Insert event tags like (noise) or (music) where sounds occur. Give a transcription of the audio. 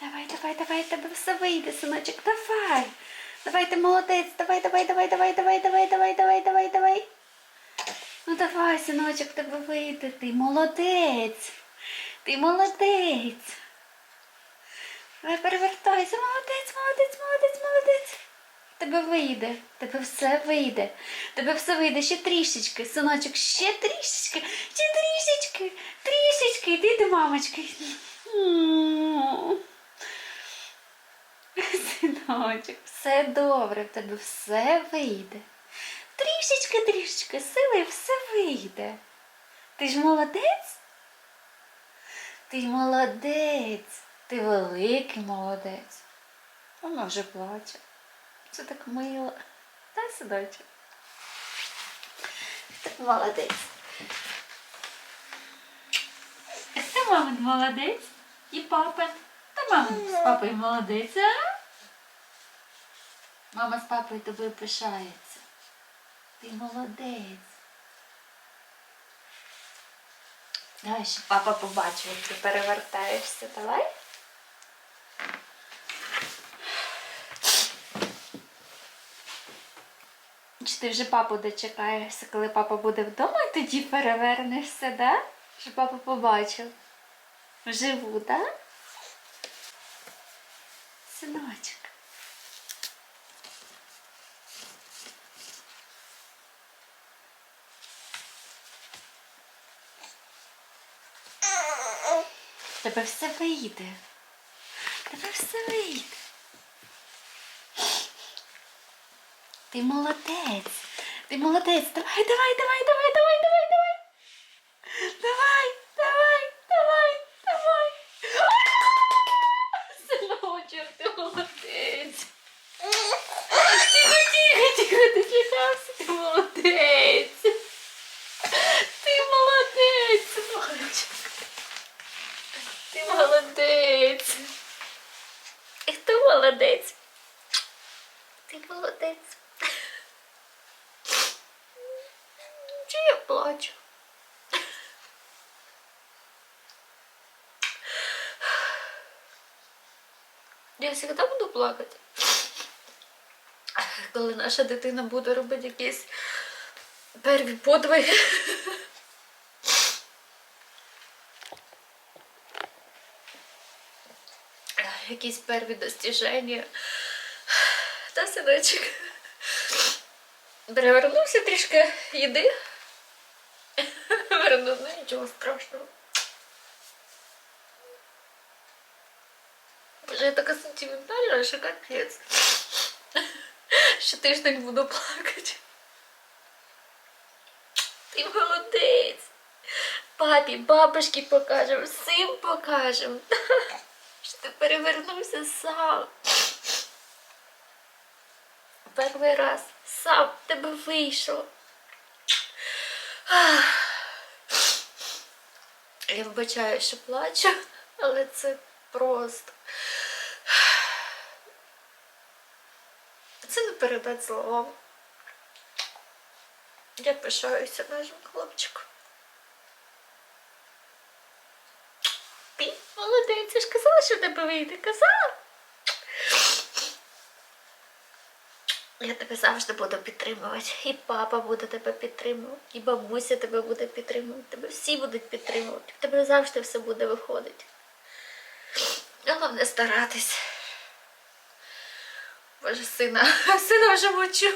Давай, давай, давай, тебе все вийде, синочок, давай. Давай, ти молодець, давай, давай, давай, давай, давай, давай, давай, давай, давай, давай. Ну давай, синочок, тебе вийде, ти молодець. Ти молодець. Давай перевертайся, молодець, молодець, молодець, молодець. Тебе вийде, тебе все вийде. Тебе все вийде ще трішечки, синочок, ще трішечки, ще трішечки, трішечки. Йди до мамочки. Синочок, все добре, в тебе все вийде. Трішечки, трішечки сили все вийде. Ти ж молодець? Ти ж молодець, ти великий молодець. Вона вже плаче. Це так мило. Та синочок. Ти молодець. Ти мамин молодець і папа. Та мама з папою молодець, а? Мама з папою тобою пишається. Ти молодець. Давай, щоб папа побачив, як ти перевертаєшся. Давай. Чи ти вже папу дочекаєшся, коли папа буде вдома, і тоді перевернешся, да? Щоб папа побачив. Вживу, да? Синочок. В Тебе все вийде. Тебе все вийде. Ти молодець. Ти молодець. Давай, давай, давай, давай, давай, давай, давай. Давай, давай, давай, давай. Синочок, ти молодець. Тихо, тихо, тихо, ти чекався. Ти молодець. Ти молодець, синочок. Ти молодець. І хто молодець? Ти молодець. Чи я плачу? Я завжди буду плакати. Коли наша дитина буде робити якісь перві подвиги. Якісь перві достіження. Та синочок. Перевернувся трішки їди. Вернув, ну нічого страшного. Боже, я така сентиментальна, що капець. Ще тиждень буду плакати. Ти молодець. Папі, бабушки покажемо, всім покажемо. Ти перевернувся сам. Перший раз сам тебе вийшло. Ах. Я вбачаю, що плачу, але це просто. Це не передати словом. Я пишаюся нашим хлопчиком. Ти молодець, я ж казала, що в тебе вийде. Казала. Я тебе завжди буду підтримувати. І папа буде тебе підтримувати, і бабуся тебе буде підтримувати. Тебе всі будуть підтримувати. В тебе завжди все буде виходити. Головне старатись. Боже, сина, (laughs) сина вже мочу.